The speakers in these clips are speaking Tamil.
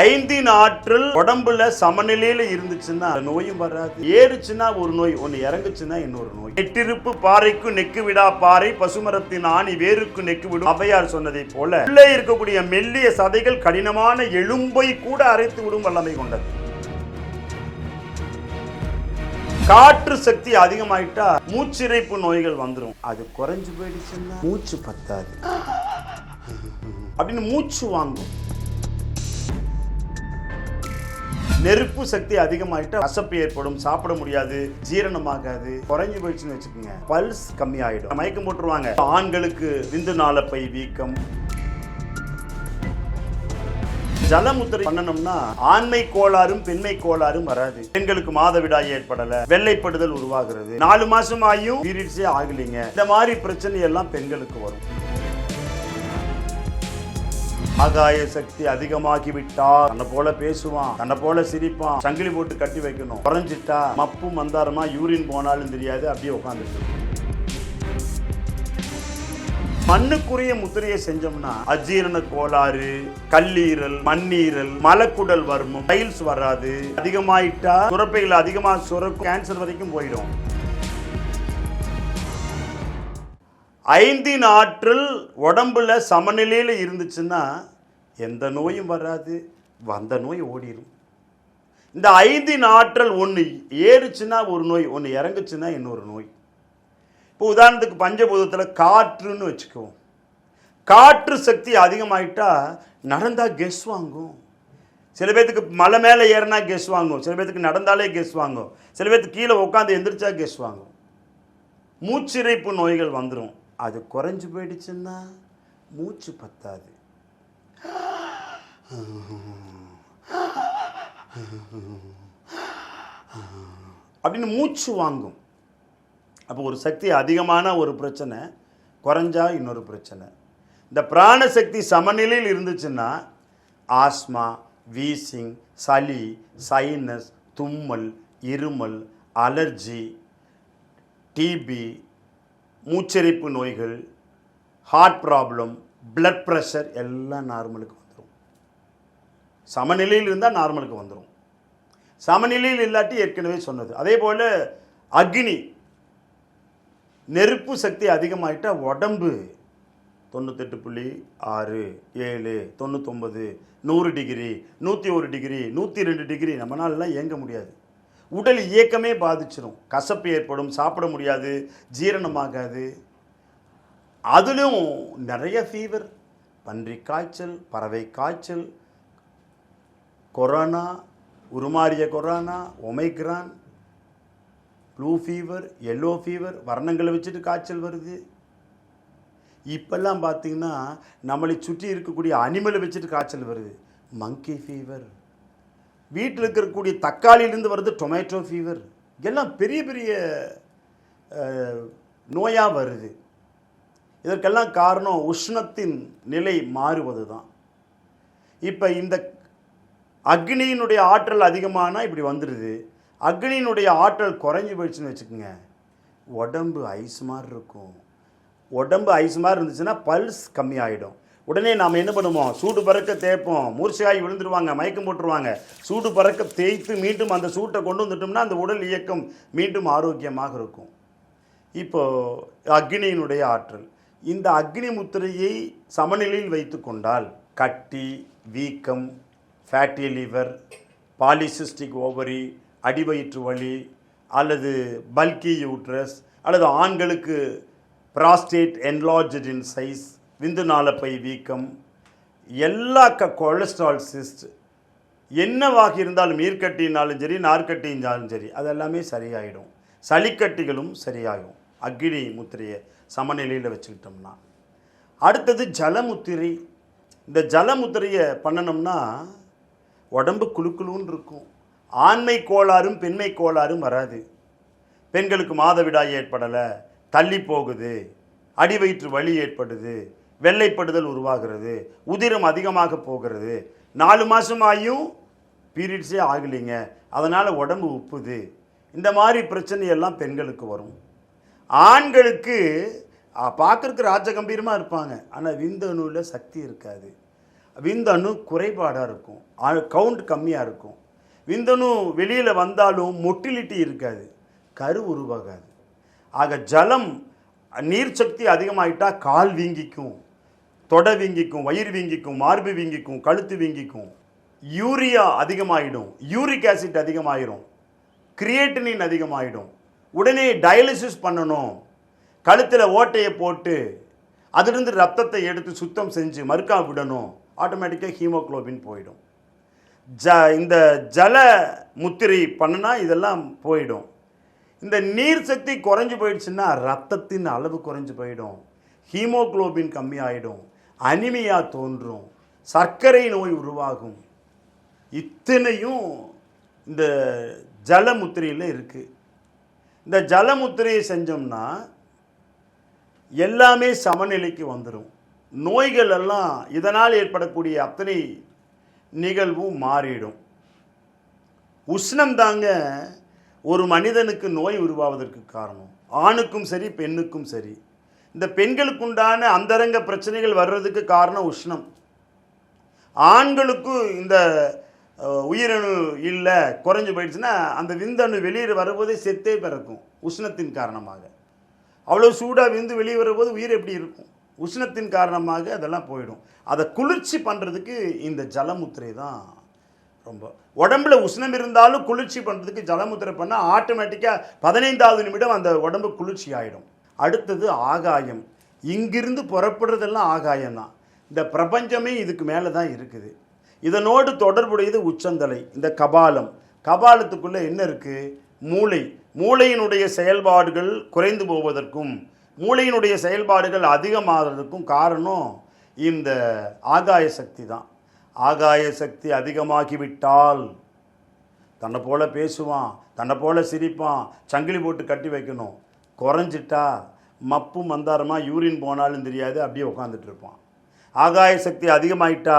ஐந்தின் ஆற்றல் உடம்புல சமநிலையில இருந்துச்சுன்னா நோயும் வராது. ஏறுச்சுன்னா ஒரு நோய் ஒன்னு இறங்குச்சுன்னா இன்னொரு நோய். நெட்டிருப்பு பாறைக்கு நெக்கு விடா பாறை பசுமரத்தின் ஆணி வேருக்கு நெக்கு விடும். அவையார் சொன்னதை போல உள்ளே இருக்கக்கூடிய மெல்லிய சதைகள் கடினமான எலும்பை கூட அரைத்து விடும் வல்லமை கொண்டது. காற்று சக்தி அதிகமாயிட்டா மூச்சிறைப்பு நோய்கள் வந்துடும் அது குறைஞ்சு போயிடுச்சுன்னா. மூச்சு பத்தாது. அப்படின்னு மூச்சு வாங்கும். நெருப்பு சக்தி அதிகமாயிட்டா அசப்பு ஏற்படும் சாப்பிட முடியாது ஜீரணமாகாது. குறைஞ்சு போயிடுச்சுன்னு வச்சுக்கோங்க. பல்ஸ் கம்மி ஆயிடும் மயக்கம் போட்டுருவாங்க. ஆண்களுக்கு விந்து நாளப்பை வீக்கம். ஜலமுத்திரை பண்ணணும்னா ஆண்மை கோளாறும் பெண்மை கோளாறும் வராது. பெண்களுக்கு மாதவிடாய் ஏற்படல. வெள்ளைப்படுதல் உருவாகிறது. நாலு மாசம் ஆகியும் பீரியட்ஸே ஆகலைங்க. இந்த மாதிரி பிரச்சனை எல்லாம் பெண்களுக்கு வரும். ஆகாய சக்தி அதிகமாகிவிட்டா தன்னை போல பேசுவான் தன்னை போல சிரிப்பான் சங்கிலி போட்டு கட்டி வைக்கணும். குறைஞ்சிட்டா மப்பு மந்தாரமா யூரின் போனாலும் தெரியாது அப்படியே உட்காந்துட்டு மண்ணுக்குரிய முத்திரையை செஞ்சோம்னா அஜீரண கோளாறு கல்லீரல் மண்ணீரல் மலக்குடல் வர்மம் டைல்ஸ் வராது. அதிகமாயிட்டா சுரப்பைகள் அதிகமாக சுரக்கும் கேன்சர் வரைக்கும் போயிடும். ஐந்தின் ஆற்றல் உடம்புல சமநிலையில் இருந்துச்சுன்னா எந்த நோயும் வராது. வந்த நோய் ஓடிடும் இந்த ஐந்தின் ஆற்றல் ஒன்று ஏறுச்சுன்னா ஒரு நோய் ஒன்று இறங்குச்சுன்னா இன்னொரு நோய். இப்போ உதாரணத்துக்கு பஞ்சபூதத்தில் காற்றுன்னு வச்சுக்குவோம். காற்று சக்தி அதிகமாயிட்டா நடந்தால் கெஸ் வாங்கும். சில பேர்த்துக்கு மலை மேலே ஏறினா கெஸ் வாங்கும். சில பேர்த்துக்கு நடந்தாலே கெஸ் வாங்கும். சில பேர்த்துக்கு கீழே உட்காந்து எந்திரிச்சா கெஸ் வாங்கும். மூச்சிறைப்பு நோய்கள் வந்துடும் அது குறைஞ்சு போயிடுச்சுன்னா மூச்சு பத்தாது. அப்படின்னு மூச்சு வாங்கும். அப்போ ஒரு சக்தி அதிகமான ஒரு பிரச்சனை குறைஞ்சா இன்னொரு பிரச்சனை. இந்த பிராணசக்தி சமநிலையில் இருந்துச்சுன்னா ஆஸ்மா வீசிங் சளி சைனஸ் தும்மல் இருமல் அலர்ஜி டிபி மூச்சரிப்பு நோய்கள் ஹார்ட் ப்ராப்ளம் பிளட் ப்ரெஷர் எல்லாம் நார்மலுக்கு வந்துடும் சமநிலையில் இருந்தால் நார்மலுக்கு வந்துடும் சமநிலையில் இல்லாட்டி ஏற்கனவே சொன்னது. அதே போல் அக்னி நெருப்பு சக்தி அதிகமாகிட்டால் உடம்பு தொண்ணூத்தெட்டு புள்ளி ஆறு ஏழு தொண்ணூத்தொம்பது நூறு டிகிரி நூற்றி ஒரு டிகிரி நூற்றி ரெண்டு டிகிரி நம்மளாலலாம் இயங்க முடியாது. உடல் இயக்கமே பாதிச்சிடும் கசப்பு ஏற்படும் சாப்பிட முடியாது ஜீரணமாகாது. அதிலும் நிறைய ஃபீவர் பன்றி காய்ச்சல் பறவை காய்ச்சல் கொரோனா உருமாறிய corona omicron blue fever yellow fever வர்ணங்களை வச்சுட்டு காய்ச்சல் வருது. இப்பெல்லாம் பார்த்தீங்கன்னா நம்மளை சுற்றி இருக்கக்கூடிய அனிமலை வச்சுட்டு காய்ச்சல் வருது. மங்கி ஃபீவர் வீட்டில் இருக்கக்கூடிய தக்காளியிலேருந்து வருது டொமேட்டோ ஃபீவர் எல்லாம் பெரிய பெரிய நோயாக வருது. இதற்கெல்லாம் காரணம் உஷ்ணத்தின் நிலை மாறுவது தான் இப்போ இந்த அக்னியினுடைய ஆற்றல் அதிகமானால் இப்படி வந்துடுது அக்னியினுடைய ஆற்றல் குறைஞ்சி போயிடுச்சுன்னு வச்சுக்கோங்க. உடம்பு ஐஸ் மாதிரி இருக்கும். உடம்பு ஐஸ் மாதிரி இருந்துச்சுன்னா பல்ஸ் கம்மியாயிடும். உடனே நாம் என்ன பண்ணுவோம்? சூடு பறக்க தேய்ப்போம். மூர்ச்சையாகி விழுந்துருவாங்க மயக்கம் போட்டுருவாங்க. சூடு பறக்க தேய்த்து மீண்டும் அந்த சூட்டை கொண்டு வந்துட்டோம்னா அந்த உடல் இயக்கம் மீண்டும் ஆரோக்கியமாக இருக்கும். இப்போ அக்னியினுடைய ஆற்றல். இந்த அக்னி முத்திரையை சமநிலையில் வைத்து கொண்டால் கட்டி வீக்கம் ஃபேட்டி லிவர் பாலிசிஸ்டிக் ஓவரி அடிவயிற்று வலி அல்லது பல்கி யூட்ரஸ் அல்லது ஆண்களுக்கு ப்ராஸ்டேட் என்லார்ஜின் இன் சைஸ் விந்து நாளப்பை வீக்கம் எல்லா க கொலஸ்ட்ரால் சிஸ்ட் என்னவாக இருந்தாலும் ஈர்க்கட்டினாலும் சரி நார்க்கட்டினாலும் சரி அதெல்லாமே சரியாயிடும். சளிக்கட்டிகளும் சரியாகும். அக்னி முத்திரையை சமநிலையில் வச்சுக்கிட்டோம்னா. அடுத்தது ஜலமுத்திரை. இந்த ஜலமுத்திரையை பண்ணணும்னா உடம்பு குழுக்குழுன்னு இருக்கும். ஆண்மை கோளாறும் பெண்மை கோளாறும் வராது. பெண்களுக்கு மாதவிடாய் ஏற்படலை தள்ளி போகுது அடிவயிற்று வலி ஏற்படுது வெள்ளைப்படுதல் உருவாகிறது உதிரம் அதிகமாக போகிறது. நாலு மாதம் ஆகியும் பீரியட்ஸே ஆகலைங்க. அதனால் உடம்பு உப்புது. இந்த மாதிரி பிரச்சனையெல்லாம் பெண்களுக்கு வரும். ஆண்களுக்கு பார்க்குறக்கு ராஜகம்பீரமாக இருப்பாங்க. ஆனால் விந்தணுவில் சக்தி இருக்காது. விந்தணு குறைபாடாக இருக்கும். கவுண்ட் கம்மியாக இருக்கும். விந்தணு வெளியில் வந்தாலும் மொட்டிலிட்டி இருக்காது. கரு உருவாகாது. ஆக ஜலம் நீர் சக்தி அதிகமாகிட்டால் கால் வீங்கிக்கும். தொடை வீங்கிக்கும் வயிறு வீங்கிக்கும் மார்பு வீங்கிக்கும் கழுத்து வீங்கிக்கும் யூரியா அதிகமாகிடும் யூரிக் ஆசிட் அதிகமாகிடும் கிரியேட்டினின் அதிகமாகிடும் உடனே டயாலிசிஸ் பண்ணணும். கழுத்தில் ஓட்டையை போட்டு அதிலிருந்து ரத்தத்தை எடுத்து சுத்தம் செஞ்சு மறுக்கா விடணும். ஆட்டோமேட்டிக்காக ஹீமோகுளோபின் போயிடும். ஜ இந்த ஜல முத்திரை பண்ணுனா இதெல்லாம் போயிடும். இந்த நீர் சக்தி குறைஞ்சி போயிடுச்சுன்னா ரத்தத்தின் அளவு குறைஞ்சி போயிடும். ஹீமோகுளோபின் கம்மியாயிடும். அனிமையாக தோன்றும். சர்க்கரை நோய் உருவாகும். இத்தனையும் இந்த ஜலமுத்திரையில் இருக்குது இந்த ஜலமுத்திரையை செஞ்சோம்னா எல்லாமே சமநிலைக்கு வந்துடும் நோய்கள் எல்லாம் இதனால் ஏற்படக்கூடிய அத்தனை நிகழ்வும் மாறிடும். உஷ்ணம் தாங்க ஒரு மனிதனுக்கு நோய் உருவாவதற்கு காரணம். ஆணுக்கும் சரி பெண்ணுக்கும் சரி. இந்த பெண்களுக்கு உண்டான அந்தரங்க பிரச்சனைகள் வர்றதுக்கு காரணம் உஷ்ணம். ஆண்களுக்கும் இந்த உயிரணு இல்லை குறைஞ்சு போயிடுச்சுன்னா அந்த விந்தணு வெளியே வரும்போதே செத்தே பிறக்கும் உஷ்ணத்தின் காரணமாக. அவ்வளோ சூடாக விந்து வெளியே வரும்போது உயிர் எப்படி இருக்கும்? உஷ்ணத்தின் காரணமாக அதெல்லாம் போயிடும். அதை குளிர்ச்சி பண்ணுறதுக்கு இந்த ஜலமுத்திரை தான் ரொம்ப உடம்புல உஷ்ணம் இருந்தாலும் குளிர்ச்சி பண்ணுறதுக்கு ஜலமுத்திரை பண்ணால் ஆட்டோமேட்டிக்காக பதினைந்தாவது நிமிடம் அந்த உடம்பு குளிர்ச்சி ஆகிடும் அடுத்தது ஆகாயம். இங்கிருந்து புறப்படுறதெல்லாம் ஆகாயம் தான் இந்த பிரபஞ்சமே இதுக்கு மேலே தான் இருக்குது. இதனோடு தொடர்புடையது உச்சந்தலை இந்த கபாலம். கபாலத்துக்குள்ளே என்ன இருக்குது மூளை. மூளையினுடைய செயல்பாடுகள் குறைந்து போவதற்கும் மூளையினுடைய செயல்பாடுகள் அதிகமாகிறதுக்கும் காரணம் இந்த ஆகாய சக்தி தான் ஆகாய சக்தி அதிகமாகிவிட்டால் தன்னை போல பேசுவான் தன்னை போல சிரிப்பான் சங்கிலி போட்டு கட்டி வைக்கணும். குறைஞ்சிட்டா மப்பு மந்தாரமாக யூரின் போனாலும் தெரியாது அப்படியே உட்காந்துட்டு இருப்பான். ஆகாய சக்தி அதிகமாயிட்டா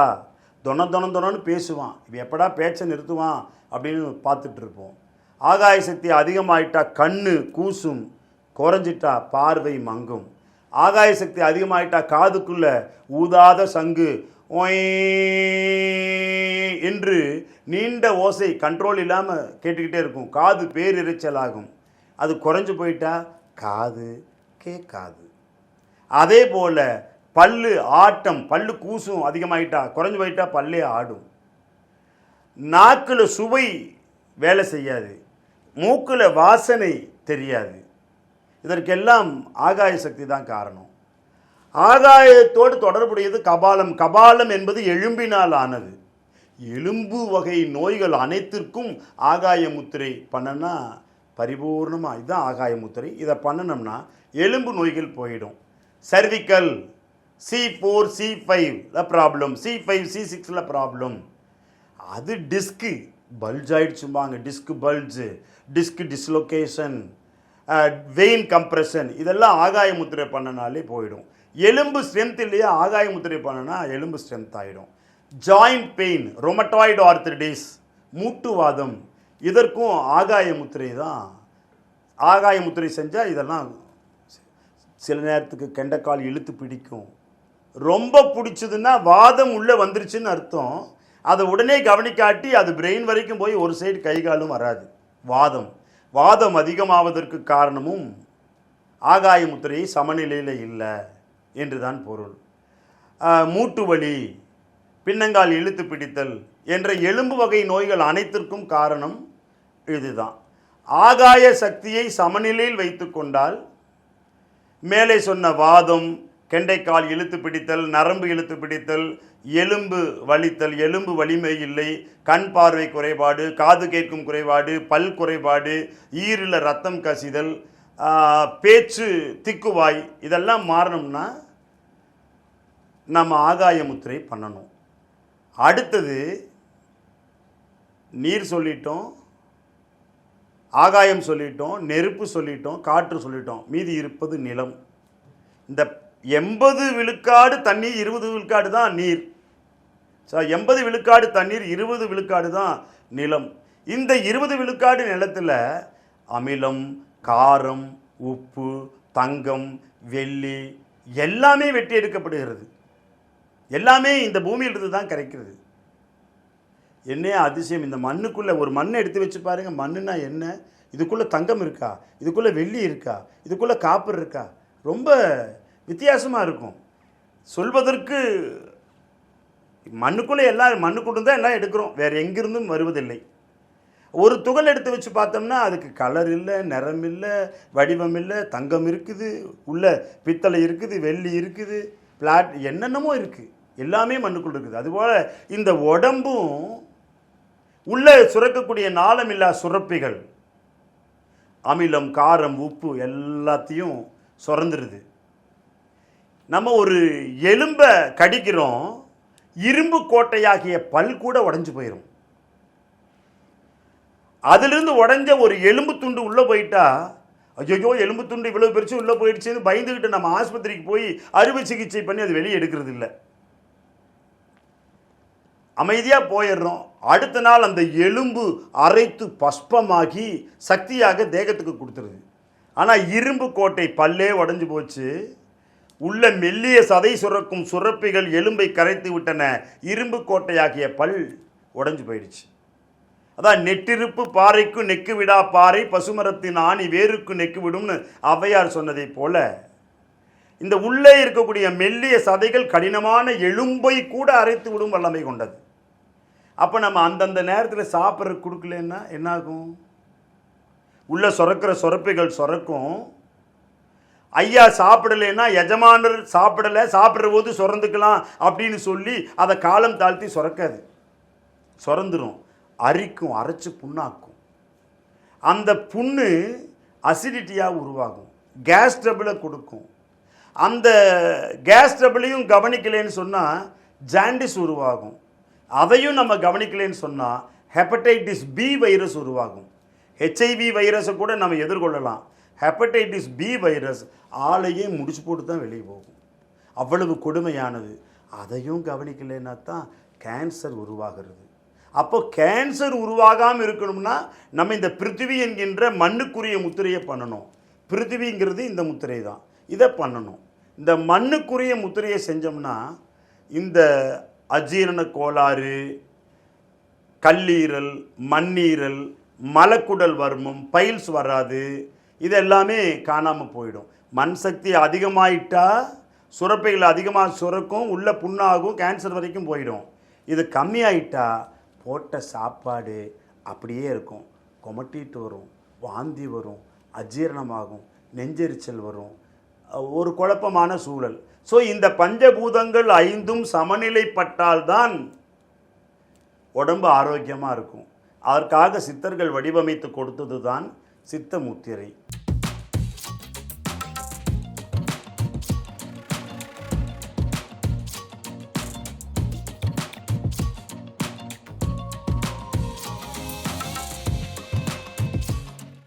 தொண தொண தொணன்னு பேசுவான். இவன் எப்படா பேச்சை நிறுத்துவான்? அப்படின்னு பார்த்துட்டு இருப்போம். ஆகாய சக்தி அதிகமாயிட்டா கண்ணு கூசும் குறைஞ்சிட்டா பார்வை மங்கும். ஆகாய சக்தி அதிகமாயிட்டா காதுக்குள்ள ஊதாத சங்கு ஒய் என்று நீண்ட ஓசை கண்ட்ரோல் இல்லாமல் கேட்டுக்கிட்டே இருக்கும். காது பேரிரைச்சல் ஆகும் அது குறைஞ்சு போயிட்டா காது கேட்காது. அதே போல் பல்லு ஆட்டம் பல்லு கூசும் அதிகமாகிட்டா குறைஞ்சு போயிட்டா பல்லே ஆடும். நாக்கில் சுவை வேலை செய்யாது. மூக்கில் வாசனை தெரியாது. இதற்கெல்லாம் ஆகாய சக்தி தான் காரணம். ஆகாயத்தோடு தொடர்புடையது கபாலம். கபாலம் என்பது எலும்பினால் ஆனது. எலும்பு வகை நோய்கள் அனைத்திற்கும் ஆகாய முத்திரை பண்ணனா பரிபூர்ணமாக இதுதான் ஆகாய முத்திரை. இதை பண்ணனோம்னா எலும்பு நோய்கள் போயிடும். Cervical C four C five problem C five C சிக்ஸில் ப்ராப்ளம் அது disc bulge ஆயிடுச்சும்பாங்க. Disc bulge disc dislocation vein compression இதெல்லாம் ஆகாய முத்திரை பண்ணனாலே போயிடும். எலும்பு ஸ்ட்ரென்த் இல்லையா? ஆகாய முத்திரை பண்ணனா எலும்பு ஸ்ட்ரென்த் ஆகிடும் ஜாயிண்ட் பெயின் ரொமட்டாய்டு ஆர்த்திடிஸ் மூட்டுவாதம். இதற்கும் ஆகாய முத்திரை தான். ஆகாய முத்திரை செஞ்சால் இதெல்லாம் சில நேரத்துக்கு கெண்டக்கால் இழுத்து பிடிக்கும். ரொம்ப பிடிச்சதுன்னா வாதம் உள்ளே வந்துருச்சுன்னு அர்த்தம். அதை உடனே கவனிக்காட்டி அது பிரெயின் வரைக்கும் போய் ஒரு சைடு கை காலும் வராது. வாதம். வாதம் அதிகமாவதற்கு காரணமும் ஆகாய முத்திரை சமநிலையில் இல்லை என்று தான் பொருள் மூட்டு வலி பின்னங்கால் இழுத்து பிடித்தல் என்ற எலும்பு வகை நோய்கள் அனைத்திற்கும் காரணம் இதுதான். ஆகாய சக்தியை சமநிலையில் வைத்துக்கொண்டால் மேலே சொன்ன வாதம் கெண்டைக்கால் இழுத்து பிடித்தல் நரம்பு இழுத்து பிடித்தல் எலும்பு வலித்தல் எலும்பு வலிமை இல்லை கண் பார்வை குறைபாடு காது கேட்கும் குறைபாடு பல் குறைபாடு ஈரில் ரத்தம் கசிதல் பேச்சு திக்குவாய் இதெல்லாம் மாறணும்னா நம்ம ஆகாய முத்திரை பண்ணணும். அடுத்தது நீர் சொல்லிட்டோம் ஆகாயம் சொல்லிட்டோம் நெருப்பு சொல்லிட்டோம் காற்று சொல்லிட்டோம். மீதி இருப்பது நிலம். இந்த எண்பது விழுக்காடு தண்ணீர் இருபது விழுக்காடு தான் நீர். ஸோ எண்பது விழுக்காடு தண்ணீர் இருபது விழுக்காடு தான் நிலம். இந்த இருபது விழுக்காடு நிலத்தில் அமிலம் காரம் உப்பு தங்கம் வெள்ளி எல்லாமே வெட்டி எடுக்கப்படுகிறது. எல்லாமே இந்த பூமியிலிருந்து தான் கிடைக்கிறது என்னே அதிசயம். இந்த மண்ணுக்குள்ளே ஒரு மண்ணை எடுத்து வச்சு பாருங்கள் மண்ணுனா என்ன? இதுக்குள்ளே தங்கம் இருக்கா? இதுக்குள்ளே வெள்ளி இருக்கா? இதுக்குள்ளே காப்பர் இருக்கா? ரொம்ப வித்தியாசமாக இருக்கும். சொல்வதற்கு மண்ணுக்குள்ளே எல்லாம் மண்ணுக்குள்ள தான் எல்லாம் எடுக்கிறோம். வேறு எங்கிருந்தும் வருவதில்லை. ஒரு துகள் எடுத்து வச்சு பார்த்தோம்னா அதுக்கு கலர் இல்லை நிறம் இல்லை வடிவம் இல்லை தங்கம் இருக்குது உள்ள பித்தளை இருக்குது வெள்ளி இருக்குது பிளாட் என்னென்னமோ இருக்குது எல்லாமே மண்ணுக்குள்ளே இருக்குது. அதுபோல் இந்த உடம்பும் உள்ளே சுரக்கக்கூடிய நாளமில்லா சுரப்பிகள். அமிலம் காரம் உப்பு எல்லாத்தையும் சுரந்துருது. நம்ம ஒரு எலும்பை கடிக்கிறோம் இரும்பு கோட்டையாகிய பல் கூட உடைஞ்சு போயிடும் அதிலிருந்து உடஞ்ச ஒரு எலும்பு துண்டு உள்ளே போயிட்டா ஐயோ எலும்பு துண்டு இவ்வளோ பெருசு உள்ளே போயிடுச்சுன்னு பயந்துக்கிட்டு நம்ம ஆஸ்பத்திரிக்கு போய் அறுவை சிகிச்சை பண்ணி அது வெளியே எடுக்கிறது இல்லை அமைதியாக போயிடுறோம். அடுத்த நாள் அந்த எலும்பு அரைத்து பஸ்பமாகி சக்தியாக தேகத்துக்கு கொடுத்துருது. ஆனால் இரும்பு கோட்டை பல்லே உடஞ்சு போச்சு. உள்ள மெல்லிய சதை சுரக்கும் சுரப்பிகள் எலும்பை கரைத்து விட்டன. இரும்பு கோட்டையாகிய பல் உடஞ்சி போயிடுச்சு. அதான் நெட்டிருப்பு பாறைக்கு நெக்கு விடா பாறை பசுமரத்தின் ஆணி வேருக்கு நெக்கு விடும்னு ஔவையார் சொன்னதைப் போல இந்த உள்ளே இருக்கக்கூடிய மெல்லிய சதைகள் கடினமான எலும்பை கூட அரைத்து விடும் வல்லமை கொண்டது. அப்போ நம்ம அந்தந்த நேரத்தில் சாப்பிட்ற கொடுக்கலன்னா என்னாகும்? உள்ள சுரக்கிற சுரப்பிகள் சுரக்கும் ஐயா சாப்பிடலைன்னா எஜமானர் சாப்பிடலை சாப்பிட்ற போது சுரந்துக்கலாம் அப்படின்னு சொல்லி அதை காலம் தாழ்த்தி சுரக்காது சுரந்துடும் அரிக்கும் அரைச்சி புண்ணாக்கும். அந்த புண்ணு அசிடிட்டியாக உருவாகும். கேஸ் ட்ரபிளை கொடுக்கும். அந்த கேஸ் ட்ரபிளையும் கவனிக்கலைன்னு சொன்னால் ஜாண்டிஸ் உருவாகும். அதையும் நம்ம கவனிக்கலைன்னு சொன்னால் ஹெப்படைட்டிஸ் பி வைரஸ் உருவாகும். ஹெச்ஐவி வைரஸை கூட நம்ம எதிர்கொள்ளலாம். ஹெப்படைட்டிஸ் பி வைரஸ் ஆளையே முடிச்சு போட்டு தான் வெளியே போகும். அவ்வளவு கொடுமையானது. அதையும் கவனிக்கலைன்னா தான் கேன்சர் உருவாகிறது. அப்போ கேன்சர் உருவாகாமல் இருக்கணும்னா நம்ம இந்த பிருத்திவி என்கின்ற மண்ணுக்குரிய முத்திரையை பண்ணணும். பிருத்திவிங்கிறது இந்த முத்திரை தான் இதை பண்ணணும். இந்த மண்ணுக்குரிய முத்திரையை செஞ்சோம்னா இந்த அஜீரண கோளாறு கல்லீரல் மண்ணீரல் மலக்குடல் வர்மம் பைல்ஸ் வராது. இது எல்லாமே காணாமல் போயிடும். மண் சக்தி அதிகமாயிட்டா சுரப்பைகள் அதிகமாக சுரக்கும் உள்ள புண்ணாகும் கேன்சர் வரைக்கும் போயிடும். இது கம்மியாயிட்டா போட்ட சாப்பாடு அப்படியே இருக்கும். கொமட்டிட்டு வரும் வாந்தி வரும் அஜீரணமாகும் நெஞ்செரிச்சல் வரும். ஒரு குழப்பமான சூழல். ஸோ இந்த பஞ்சபூதங்கள் ஐந்தும் சமநிலைப்பட்டால்தான் உடம்பு ஆரோக்கியமாக இருக்கும். அதற்காக சித்தர்கள் வடிவமைத்து கொடுத்தது தான் சித்த முத்திரை